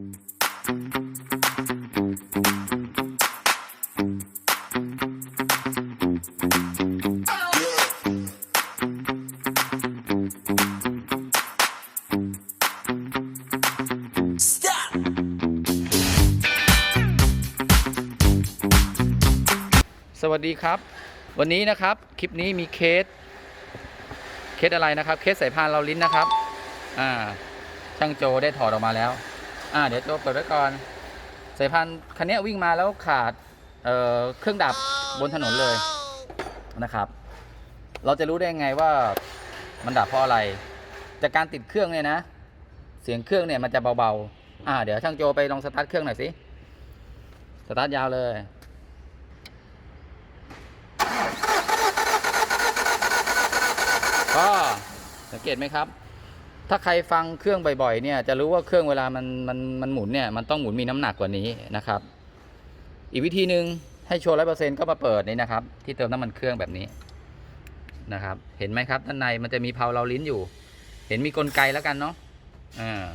สวัสดีครับ วันนี้นะครับคลิปนี้มีเคส เคสอะไรนะครับ เคสสายพานเราลิ้นนะครับ อ่า ช่างโจได้ถอดออกมาแล้ว อ่าเดี๋ยวโจเปิดไว้ก่อน สายพานคันนี้วิ่งมาแล้วขาดเเครื่องดับบนถนนเลยนะครับ เราจะรู้ได้ไงว่ามันดับเพราะอะไร จากการติดเครื่องเนี่ยนะ เสียงเครื่องเนี่ยมันจะเบาๆ อ่า เดี๋ยวช่างโจไปลองสตาร์ทเครื่องหน่อยสิ สตาร์ทยาวเลยก็สังเกตไหมครับ ถ้าใครฟังเครื่องบ่อยๆเนี่ยจะรู้ว่าเครื่องเวลามันมันมันหมุนเนี่ยมันต้องหมุนมีน้ำหนักกว่านี้นะครับ อีกวิธีหนึ่งให้โชว์ร้อยเปอร์เซ็นต์ก็มาเปิดนี่นะครับ ที่เติมน้ำมันเครื่องแบบนี้นะครับ เห็นไหมครับด้านในมันจะมีเพลาเราลิ้นอยู่ เห็นมีกลไกแล้วกันเนาะอ่า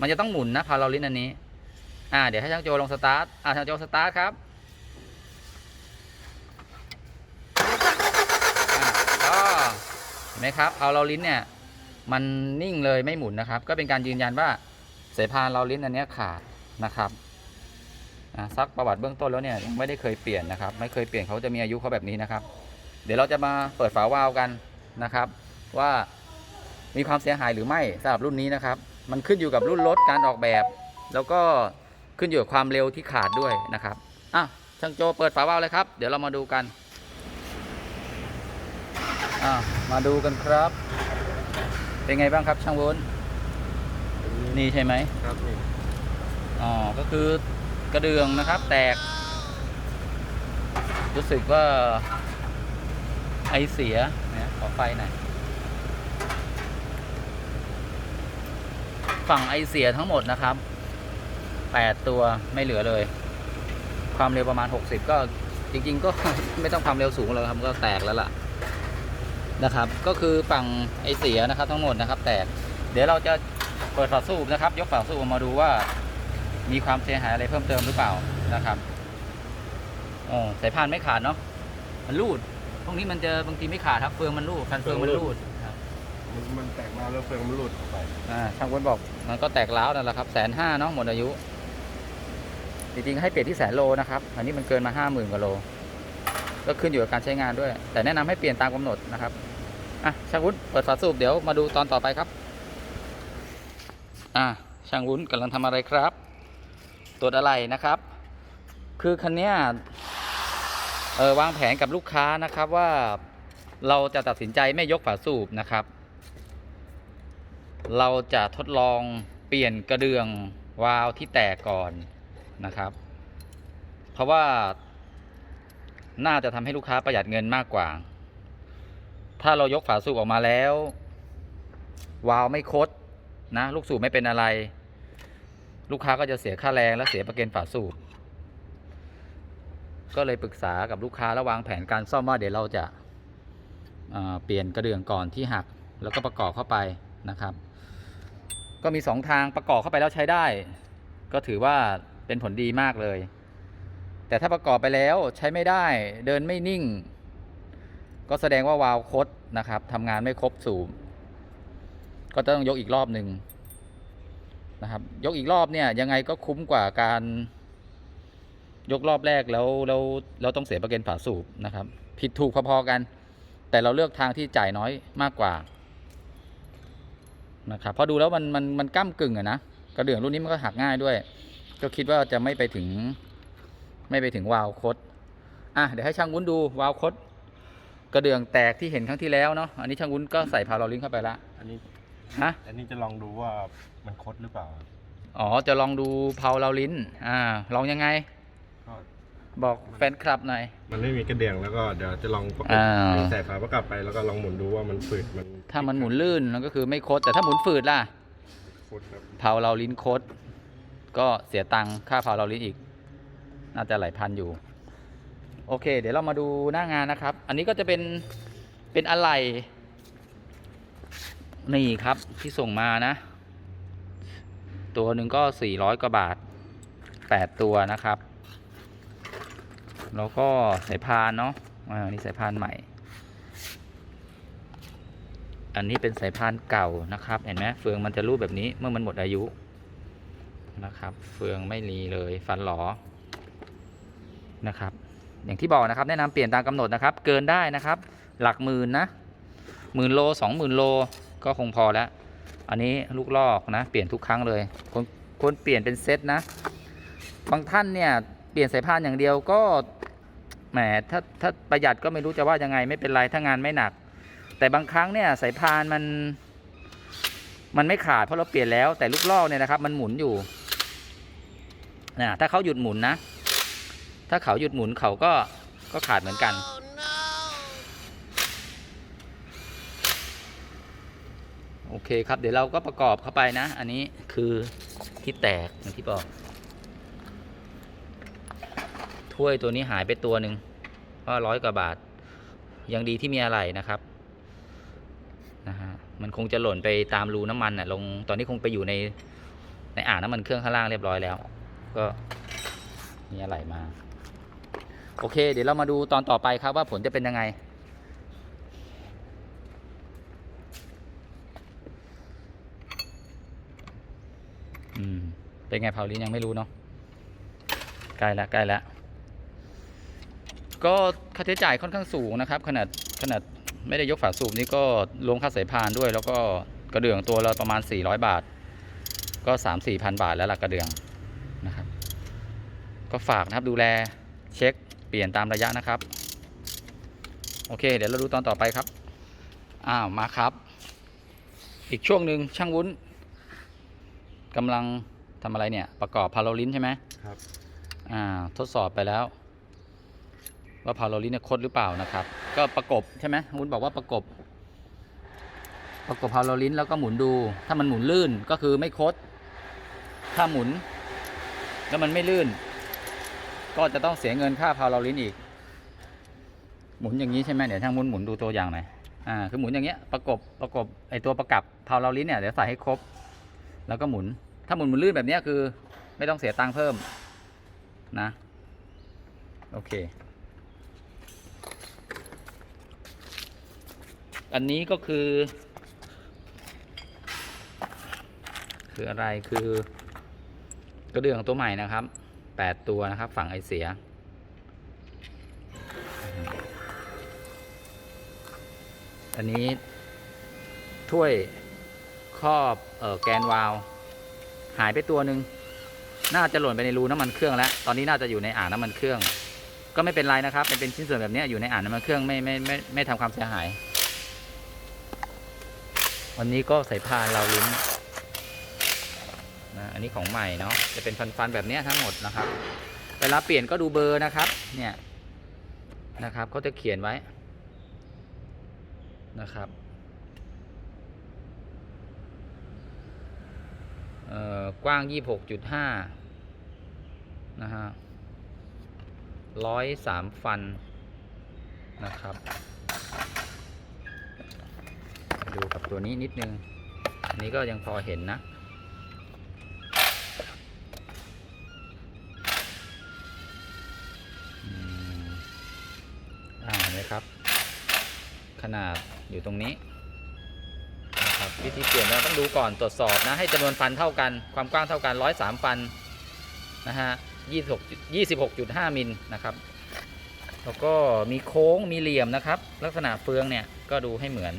มันจะต้องหมุนนะเพลาเราลิ้นอันนี้ อ่า เดี๋ยวให้ช่างโจลองสตาร์ทอ่าช่างโจสตาร์ทครับอ่าก็เห็นไหมครับเอาเราลิ้นเนี่ย มันนิ่งเลยไม่หมุนนะครับ ก็เป็นการยืนยันว่าสายพานเราลิ้นอันนี้ขาดนะครับอะซักประวัติเบื้องต้นแล้วเนี่ยยังไม่ได้เคยเปลี่ยนนะครับ ไม่เคยเปลี่ยนเขาจะมีอายุเขาแบบนี้นะครับ เดี๋ยวเราจะมาเปิดฝาวาล์วกันนะครับ ว่ามีความเสียหายหรือไม่สำหรับรุ่นนี้นะครับ มันขึ้นอยู่กับรุ่นรถการออกแบบ แล้วก็ขึ้นอยู่กับความเร็วที่ขาดด้วยนะครับอะช่างโจเปิดฝาวาล์วเลยครับ เดี๋ยวเรามาดูกันอะมาดูกันครับ เป็นไงบ้างครับช่างวุ้นนี่ใช่ไหมครับนี่อ๋อก็คือกระเดืองนะครับ แตก รู้สึกว่าไอเสียเนี่ยขอไฟหน่อยฝั่งไอเสียทั้งหมดนะครับ 8 ตัวไม่เหลือเลย ความเร็วประมาณ 60 ก็จริง ๆ ก็ไม่ต้องความเร็วสูงแล้วครับก็แตกแล้วล่ะ นะครับ ก็คือฝั่งไอเสียนะครับทั้งหมดนะครับ แตก เดี๋ยวเราจะเปิดฝาสูบนะครับ ยกฝาสูบออกมาดูว่า มีความเสียหายอะไรเพิ่มเติมหรือเปล่านะครับอ๋อสายพานไม่ขาดเนาะมันรูดพวกนี้มันจะบางทีไม่ขาดครับเฟืองมันรูดคันเฟืองมันรูดครับมันมันแตกมาแล้วเฟืองมันหลุดออกไปอ่าช่างวนบอกมันก็แตกร้าวนั่นแหละครับแสนห้าเนาะหมดอายุ จริงๆให้เปลี่ยนที่แสนโลนะครับ อันนี้มันเกินมาห้าหมื่นกว่าโล ก็ขึ้นอยู่กับการใช้งานด้วย แต่แนะนำให้เปลี่ยนตามกำหนดนะครับ อะช่างวุ้นเปิดฝาสูบเดี๋ยวมาดูตอนต่อไปครับ อะช่างวุ้นกำลังทำอะไรครับตรวจอะไรนะครับ คือคันเนี้ยเออวางแผนกับลูกค้านะครับว่าเราจะตัดสินใจไม่ยกฝาสูบนะครับ เราจะทดลองเปลี่ยนกระเดืองวาล์วที่แตกก่อนนะครับ เพราะว่าน่าจะทำให้ลูกค้าประหยัดเงินมากกว่า ถ้าเรายกฝาสูบออกมาแล้ว วาล์วไม่คดนะ ลูกสูบไม่เป็นอะไร ลูกค้าก็จะเสียค่าแรงและเสียประกันฝาสูบ ก็เลยปรึกษากับลูกค้าแล้ววางแผนการซ่อมว่าเดี๋ยวเราจะเอ่อเปลี่ยนกระเดื่องก่อนที่หักแล้วก็ประกอบเข้าไปนะครับ ก็มีสองทางประกอบเข้าไปแล้วใช้ได้ ก็ถือว่าเป็นผลดีมากเลย แต่ถ้าประกอบไปแล้วใช้ไม่ได้เดินไม่นิ่ง ก็แสดงว่าวาล์วคดนะครับทำงานไม่ครบสูบก็ต้องยกอีกรอบหนึ่งนะครับ ยกอีกรอบเนี่ยยังไงก็คุ้มกว่าการยกรอบแรกแล้วแล้วเราต้องเสียประกันฝาสูบนะครับ ผิดถูกพอๆกัน แต่เราเลือกทางที่จ่ายน้อยมากกว่านะครับเพอดูแล้วมันมันมันก้ากึ่งอะนะกระเดื่องรุ่นนี้มันก็หักง่ายด้วย ก็คิดว่าจะไม่ไปถึงไม่ไปถึงวาล์วคดอะเดี๋ยวให้ช่างวุ้นดูวาล์วคด กระเดื่องแตกที่เห็นครั้งที่แล้วเนาะอันนี้ช่างวุ้นก็ใส่พาราลิงเข้าไปละอันนี้ฮะอันนี้จะลองดูว่ามันคดหรือเปล่า อ๋อจะลองดูเพาเราลิ้น อ่า ลองยังไงก็บอกแฟนคลับหน่อย มันไม่มีกระเดื่องแล้วก็เดี๋ยวจะลองประกบอ่าใส่ฝาประกอบไปแล้วก็ลองหมุนดูว่ามันฝืดมัน ถ้ามันหมุนลื่นมันก็คือไม่คดแต่ถ้าหมุนฝืดล่ะคดครับเผาเราลิ้นคด ก็เสียตังค่าเผาเราลิ้นอีก น่าจะหลายพันอยู่ โอเค เดี๋ยวเรามาดูหน้างานนะครับ อันนี้ก็จะเป็นเป็นอะไรนี่ครับที่ส่งมานะตัวตัวหนึ่งก็ 400 กว่าบาท 8 ตัวนะครับ แล้วก็สายพานเนาะอ่านี่สายพานใหม่ อันนี้เป็นสายพานเก่านะครับ เห็นไหมเฟืองมันจะรูปแบบนี้เมื่อมันหมดอายุนะครับ เฟืองไม่รีเลยฟันหลอนะครับ อย่างที่บอกนะครับแนะนำเปลี่ยนตามกำหนดนะครับ เกินได้นะครับ หลักหมื่นนะหมื่นโลสองหมื่นโลก็คงพอแล้ว อันนี้ลูกลอกนะ เปลี่ยนทุกครั้งเลยคนคนเปลี่ยนเป็นเซตนะ บางท่านเนี่ยเปลี่ยนสายพานอย่างเดียวก็แหมถ้าถ้าประหยัดก็ไม่รู้จะว่ายังไงไม่เป็นไรถ้างานไม่หนัก แต่บางครั้งเนี่ยสายพานมัน มันไม่ขาดเพราะเราเปลี่ยนแล้วแต่ลูกลอกเนี่ยนะครับ มันหมุนอยู่นะถ้าเขาหยุดหมุนนะ ถ้าเขาหยุดหมุนเขาก็ก็ขาดเหมือนกัน โอเคครับ เดี๋ยวเราก็ประกอบเข้าไปนะ อันนี้คือที่แตกอย่างที่บอก ถ้วยตัวนี้หายไปตัวหนึ่งก็ร้อยกว่าบาท ยังดีที่มีอะไรนะครับนะฮะมันคงจะหล่นไปตามรูน้ำมันน่ะลงตอนนี้คงไปอยู่ในในอ่างน้ำมันเครื่องข้างล่างเรียบร้อยแล้ว ก็มีอะไรมา โอเค เดี๋ยวเรามาดูตอนต่อไปครับว่าผลจะเป็นยังไง อืม เป็นไงเผาลิ้นยังไม่รู้เนาะใกล้ละใกล้ละก็ค่าใช้จ่ายค่อนข้างสูงนะครับ ขนาดขนาดไม่ได้ยกฝาสูบนี่ก็รวมค่าสายพานด้วย แล้วก็กระเดื่องตัวละประมาณ 400 บาท ก็3 4พันบาทแล้วหล่ะกระเดื่องนะครับ ก็ฝากนะครับดูแลเช็ค เปลี่ยนตามระยะนะครับ โอเค เดี๋ยวเราดูตอนต่อไปครับ อ้าว มาครับ อีกช่วงหนึ่งช่างวุ้นกำลังทำอะไรเนี่ย ประกอบพาโลลินใช่ไหมครับ อ่า ทดสอบไปแล้ว ว่าพาโลลินเนี่ยคดหรือเปล่านะครับ ก็ประกบใช่ไหมวุ้นบอกว่าประกบ ประกบพาโลลินแล้วก็หมุนดู ถ้ามันหมุนลื่นก็คือไม่คด ถ้าหมุน แล้วมันไม่ลื่น ก็จะต้องเสียเงินค่าพาโลลินอีก หมุนอย่างนี้ใช่ไหมเดี๋ยวช่างวุ้นหมุนดูตัวอย่างหน่อยอ่าคือหมุนอย่างเงี้ยประกบประกบไอตัวประกับพาโลลินเนี่ยเดี๋ยวใส่ให้ครบ แล้วก็หมุน ถ้าหมุนหมุนลื่นแบบนี้คือ ไม่ต้องเสียตังค์เพิ่มนะ โอเค อันนี้ก็คือ คืออะไรคือ กระเดื่องตัวใหม่นะครับ แปดตัวนะครับ ฝั่งไอเสีย อันนี้ถ้วยครอบเออแกนวาลหายไปตัวหนึ่งน่าจะหล่นไปในรูน้ำมันเครื่องแล้ว ตอนนี้น่าจะอยู่ในอ่างน้ำมันเครื่อง ก็ไม่เป็นไรนะครับ เป็นเป็นชิ้นส่วนแบบนี้อยู่ในอ่างน้ำมันเครื่องไม่ไม่ไม่ไม่ทำความเสียหาย วันนี้ก็ใส่พานเราลิ้น นะอันนี้ของใหม่เนาะจะเป็นฟันฟันๆแบบนี้ทั้งหมดนะครับ เวลาเปลี่ยนก็ดูเบอร์นะครับ เนี่ยนะครับเขาจะเขียนไว้นะครับเอ่อกว้าง 26.5 นะฮะร้อยสามฟันนะครับ ดูกับตัวนี้นิดนึง อันนี้ก็ยังพอเห็นนะ นไหมครับ ขนาดอยู่ตรงนี้นะครับวิธีเปลี่ยนเราต้องดูก่อนตรวจสอบนะให้จำนวนฟันเท่ากันความกว้างเท่ากัน103ฟันนะฮะ26 26.5มิลนะครับ แล้วก็มีโค้งมีเหลี่ยมนะครับ ลักษณะเฟืองเนี่ยก็ดูให้เหมือน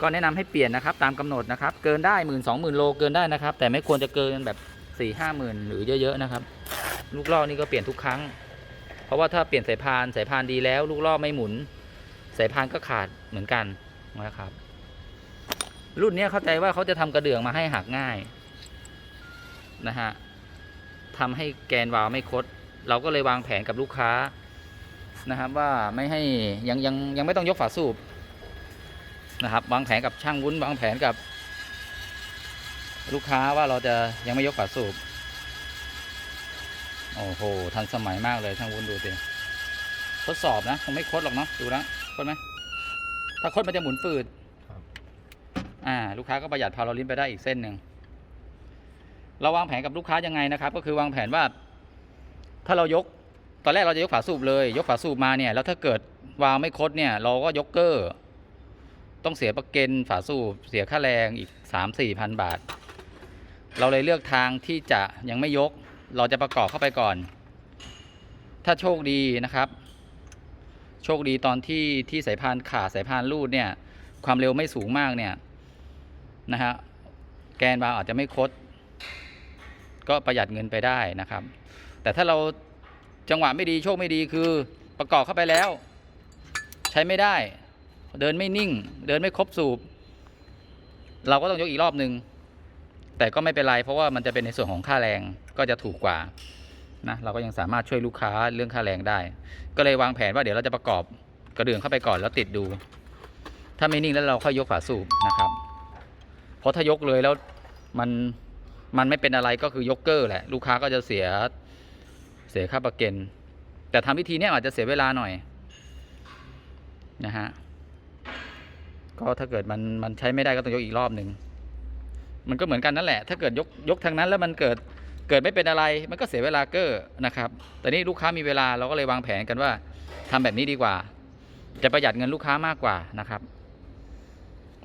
ก็แนะนำให้เปลี่ยนนะครับตามกำหนดนะครับ เกินได้หมื่นสองหมื่นโลเกินได้นะครับ แต่ไม่ควรจะเกินแบบสี่ห้าหมื่นหรือเยอะๆนะครับ ลูกล่อนี่ก็เปลี่ยนทุกครั้ง เพราะว่าถ้าเปลี่ยนสายพานสายพานดีแล้วลูกล่อไม่หมุน สายพานก็ขาดเหมือนกันนะครับ รุ่นนี้เข้าใจว่าเขาจะทำกระเดื่องมาให้หักง่ายนะฮะทำให้แกนวาล์วไม่คด เราก็เลยวางแผนกับลูกค้านะครับว่าไม่ให้ยังยังยังไม่ต้องยกฝาสูบนะครับวางแผนกับช่างวุ้นวางแผนกับ ลูกค้าว่าเราจะยังไม่ยกฝาสูบ โอ้โห ทันสมัยมากเลยช่างวุ้นดูสิทดสอบนะ คงไม่คดหรอกเนาะดูนะคดไหมถ้าคดมันจะหมุนฝืดครับอ่า ลูกค้าก็ประหยัดพาโลลินไปได้อีกเส้นหนึ่งเราวางแผนกับลูกค้ายังไงนะครับ ก็คือวางแผนว่า ถ้าเรายกตอนแรกเราจะยกฝาสูบเลย ยกฝาสูบมาเนี่ย แล้วถ้าเกิดวาล์วไม่คดเนี่ย เราก็ยกเกอร์ ต้องเสียประกันฝาสูบเสียค่าแรงอีกสามสี่พันบาท เราเลยเลือกทางที่จะยังไม่ยก เราจะประกอบเข้าไปก่อน ถ้าโชคดีนะครับ โชคดีตอนที่ที่สายพานขาดสายพานรูดเนี่ย ความเร็วไม่สูงมากเนี่ยนะฮะแกนวาล์อาจจะไม่คด ก็ประหยัดเงินไปได้นะครับ แต่ถ้าเราจังหวะไม่ดีโชคไม่ดีคือประกอบเข้าไปแล้ว ใช้ไม่ได้ เดินไม่นิ่ง เดินไม่ครบสูบ เราก็ต้องยกอีกรอบหนึ่ง แต่ก็ไม่เป็นไรเพราะว่ามันจะเป็นในส่วนของค่าแรงก็จะถูกกว่านะเราก็ยังสามารถช่วยลูกค้าเรื่องค่าแรงได้ ก็เลยวางแผนว่าเดี๋ยวเราจะประกอบกระเดื่องเข้าไปก่อนแล้วติดดู ถ้าไม่นิ่งแล้วเราค่อยยกฝาสูบนะครับ เพราะถ้ายกเลยแล้วมันมันไม่เป็นอะไรก็คือยกเกอร์แหละ ลูกค้าก็จะเสียเสียค่าประกันแต่ทำวิธีนี้อาจจะเสียเวลาหน่อยนะฮะก็ถ้าเกิดมันมันใช้ไม่ได้ก็ต้องยกอีกรอบหนึ่ง มันก็เหมือนกันนั่นแหละ ถ้าเกิดยกยกทางนั้นแล้วมันเกิดเกิดไม่เป็นอะไร มันก็เสียเวลาเกอร์นะครับ แต่นี่ลูกค้ามีเวลาเราก็เลยวางแผนกันว่าทำแบบนี้ดีกว่า จะประหยัดเงินลูกค้ามากกว่านะครับ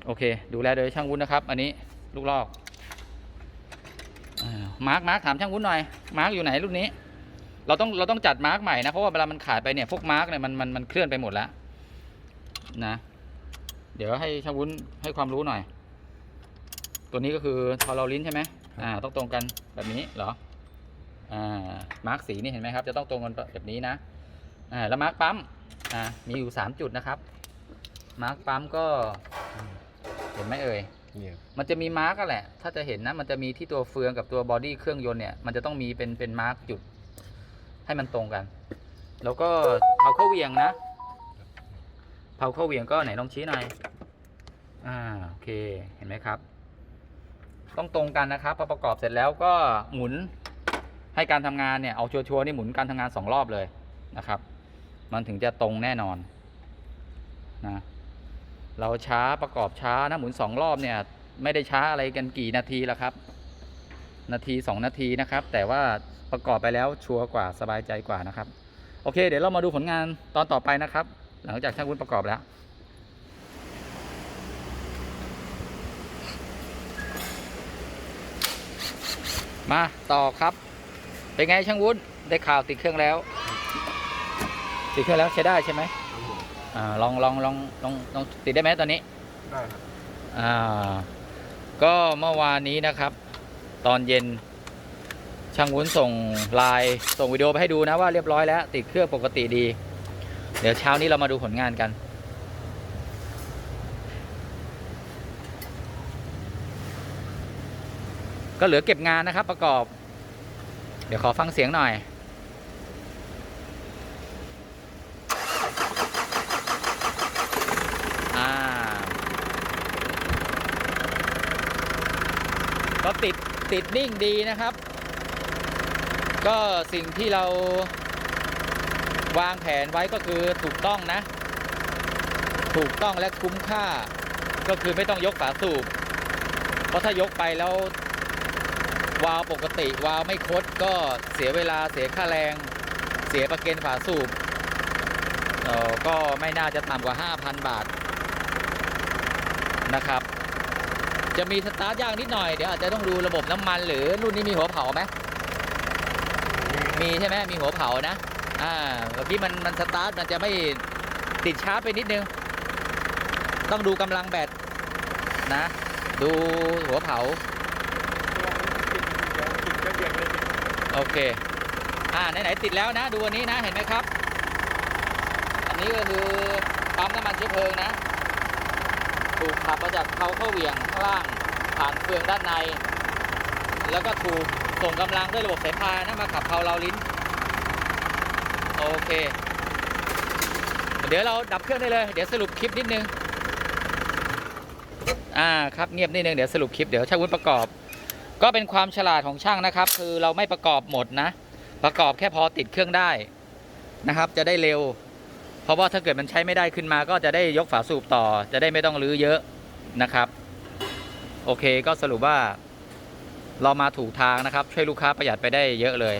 โอเค ดูแลโดยช่างวุ้นนะครับ อันนี้ลูกลอกมาร์กมาร์กถามช่างวุ้นหน่อย มาร์กอยู่ไหนรุ่นนี้ เราต้องเราต้องจัดมาร์กใหม่นะ เพราะว่าเวลามันขาดไปเนี่ยพวกมาร์กเนี่ยมันมันมันเคลื่อนไปหมดแล้วนะ เดี๋ยวให้ช่างวุ้นให้ความรู้หน่อย ตัวนี้ก็คือทอเราลิ้นใช่ไหมอ่าต้องตรงกันแบบนี้เหรออ่ามาร์กสีนี่เห็นไหมครับ จะต้องตรงกันแบบนี้นะอ่าแล้วมาร์กปั๊มอ่ามีอยู่สามจุดนะครับมาร์กปั๊มก็เห็นไหมเอ่ยเนี่ยมันจะมีมาร์กอะแหละ ถ้าจะเห็นนะ มันจะมีที่ตัวเฟืองกับตัวบอดี้เครื่องยนต์เนี่ย มันจะต้องมีเป็นเป็นมาร์กจุด ให้มันตรงกัน แล้วก็เผาเข้าเหวียงนะเผาเข้าเหวียงก็ไหนลองชี้หน่อย อ่า โอเค เห็นไหมครับ ต้องตรงกันนะครับพอประกอบเสร็จแล้วก็หมุนให้การทำงานเนี่ยเอาชัวร์ๆนี่หมุนการทำงานสองรอบเลยนะครับ มันถึงจะตรงแน่นอนนะเราช้าประกอบช้านะหมุนสองรอบเนี่ยไม่ได้ช้าอะไรกันกี่นาทีแล้วครับ นาทีสองนาทีนะครับ แต่ว่าประกอบไปแล้วชัวร์กว่าสบายใจกว่านะครับ โอเค เดี๋ยวเรามาดูผลงานตอนต่อไปนะครับ หลังจากช่างวุ้นประกอบแล้ว มาต่อครับ เป็นไงช่างวุ้นได้ข่าวติดเครื่องแล้ว ติดเครื่องแล้วใช้ได้ใช่ไหมอ่าลองลองลองลองลองติดได้ไหมตอนนี้ได้ครับอ่าก็เมื่อวานนี้นะครับ ตอนเย็นช่างวุ้นส่งไลน์ส่งวิดีโอไปให้ดูนะว่าเรียบร้อยแล้ว ติดเครื่องปกติดี เดี๋ยวเช้านี้เรามาดูผลงานกัน ก็เหลือเก็บงานนะครับประกอบ เดี๋ยวขอฟังเสียงหน่อยอ่าก็ติดติดนิ่งดีนะครับ ก็สิ่งที่เราวางแผนไว้ก็คือถูกต้องนะ ถูกต้องและคุ้มค่า ก็คือไม่ต้องยกฝาสูบ เพราะถ้ายกไปแล้ว วาล์วปกติวาล์วไม่คดก็เสียเวลาเสียค่าแรง เสียประกันฝาสูบเอ่อก็ไม่น่าจะต่ำกว่า 5,000 บาทนะครับ จะมีสตาร์ทยากนิดหน่อย เดี๋ยวอาจจะต้องดูระบบน้ำมัน หรือรุ่นนี้มีหัวเผาไหมมีใช่ไหมมีหัวเผานะอ่าเมื่อกี้มันมันสตาร์ทมันจะไม่ติดช้าไปนิดนึง ต้องดูกำลังแบตนะ ดูหัวเผา โอเค อ่าไหนๆติดแล้วนะ ดูอันนี้นะเห็นไหมครับ อันนี้ก็คือปั๊มน้ำมันเชื้อเพลิงนะ ถูกขับมาจากเขาเข้าเวี่ยงข้างล่างผ่านเฟืองด้านใน แล้วก็ถูกส่งกำลังด้วยระบบสายพานนะมาขับเพาเราลิ้น โอเค เดี๋ยวเราดับเครื่องได้เลย เดี๋ยวสรุปคลิปนิดนึง อ่าครับเงียบนิดนึงเดี๋ยวสรุปคลิปเดี๋ยวช่างวุ้นประกอบ ก็เป็นความฉลาดของช่างนะครับ คือเราไม่ประกอบหมดนะ ประกอบแค่พอติดเครื่องได้นะครับ จะได้เร็ว เพราะว่าถ้าเกิดมันใช้ไม่ได้ขึ้นมาก็จะได้ยกฝาสูบต่อ จะได้ไม่ต้องรื้อเยอะนะครับ โอเคก็สรุปว่า เรามาถูกทางนะครับ ช่วยลูกค้าประหยัดไปได้เยอะเลย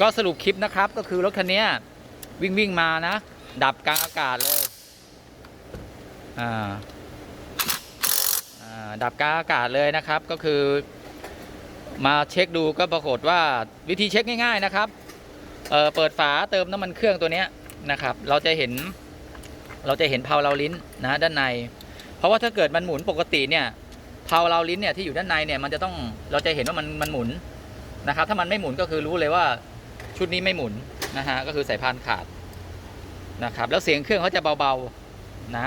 ก็สรุปคลิปนะครับ ก็คือรถคันนี้วิ่งวิ่งมานะ ดับกลางอากาศเลย อ่า ดับกาอากาศเลยนะครับก็คือ มาเช็คดูก็ปรากฏว่าวิธีเช็คง่าย ๆนะครับเเปิดฝาเติมน้ำมันเครื่องตัวนี้นะครับ เราจะเห็นเราจะเห็นเพลาเราลิ้นนะด้านใน เพราะว่าถ้าเกิดมันหมุนปกติเนี่ยเพลาเราลิ้นเนี่ยที่อยู่ด้านในเนี่ยมันจะต้องเราจะเห็นว่ามันมันหมุนนะครับ ถ้ามันไม่หมุนก็คือรู้เลยว่าชุดนี้ไม่หมุนนะฮะก็คือสายพานขาดนะครับ แล้วเสียงเครื่องเขาจะเบาๆนะ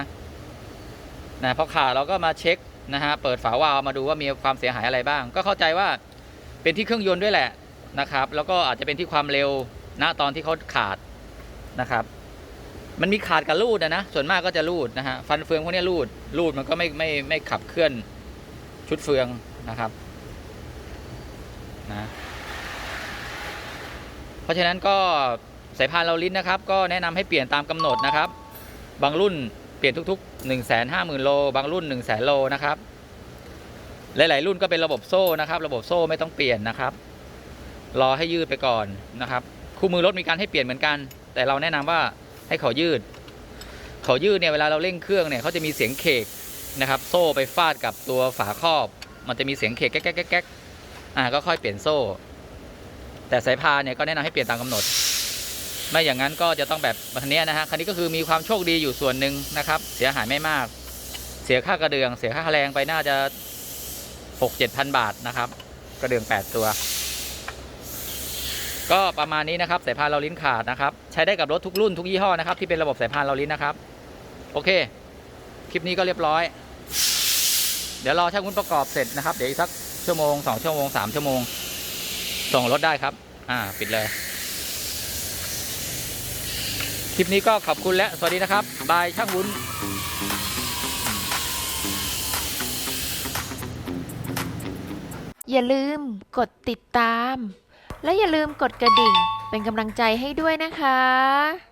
นะพอขาดเราก็มาเช็ค นะฮะเปิดฝาวาล์วมาดูว่ามีความเสียหายอะไรบ้าง ก็เข้าใจว่าเป็นที่เครื่องยนต์ด้วยแหละนะครับ แล้วก็อาจจะเป็นที่ความเร็วณตอนที่เขาขาดนะครับ มันมีขาดกับรูดนะนะส่วนมากก็จะรูดนะฮะฟันเฟืองพวกนี้รูดรูดมันก็ไม่ไม่ไม่ขับเคลื่อนชุดเฟืองนะครับนะเพราะฉะนั้นก็สายพานเราลิ้นนะครับ ก็แนะนำให้เปลี่ยนตามกำหนดนะครับ บางรุ่น เปลี่ยนทุกๆ 1 5 0 0 0 0 โล บางรุ่น 1 0 0 0 0 0 โลนะครับ หลายๆ รุ่นก็เป็นระบบโซ่นะครับ ระบบโซ่ไม่ต้องเปลี่ยนนะครับ รอให้ยืดไปก่อนนะครับ คู่มือรถมีการให้เปลี่ยนเหมือนกัน แต่เราแนะนำว่าให้เขายืด เขายืดเนี่ยเวลาเราเร่งเครื่องเนี่ยเขาจะมีเสียงเคกนะครับ โซ่ไปฟาดกับตัวฝาครอบ มันจะมีเสียงเคกแก๊กแก๊กแก๊กแก๊กอ่าก็ค่อยเปลี่ยนโซ่ แต่สายพานเนี่ยก็แนะนำให้เปลี่ยนตามกำหนด ไม่อย่างนั้นก็จะต้องแบบคันนี้นะฮะคันนี้ก็คือมีความโชคดีอยู่ส่วนหนึ่งนะครับ เสียหายไม่มาก เสียค่ากระเดื่อง เสียค่าแรงไปน่าจะหกเจ็ดพันบาทนะครับ กระเดื่องแปดตัว ก็ประมาณนี้นะครับสายพานเราลิ้นขาดนะครับ ใช้ได้กับรถทุกรุ่นทุกยี่ห้อนะครับที่เป็นระบบสายพานเราลิ้นนะครับ โอเค คลิปนี้ก็เรียบร้อย เดี๋ยวรอช่างคุณประกอบเสร็จนะครับ เดี๋ยวอีกสักชั่วโมงสองชั่วโมงสามชั่วโมง ส่งรถได้ครับ อ่า ปิดเลย คลิปนี้ก็ขอบคุณและสวัสดีนะครับ บายช่างวุ้นอย่าลืมกดติดตาม และอย่าลืมกดกระดิ่งเป็นกำลังใจให้ด้วยนะคะ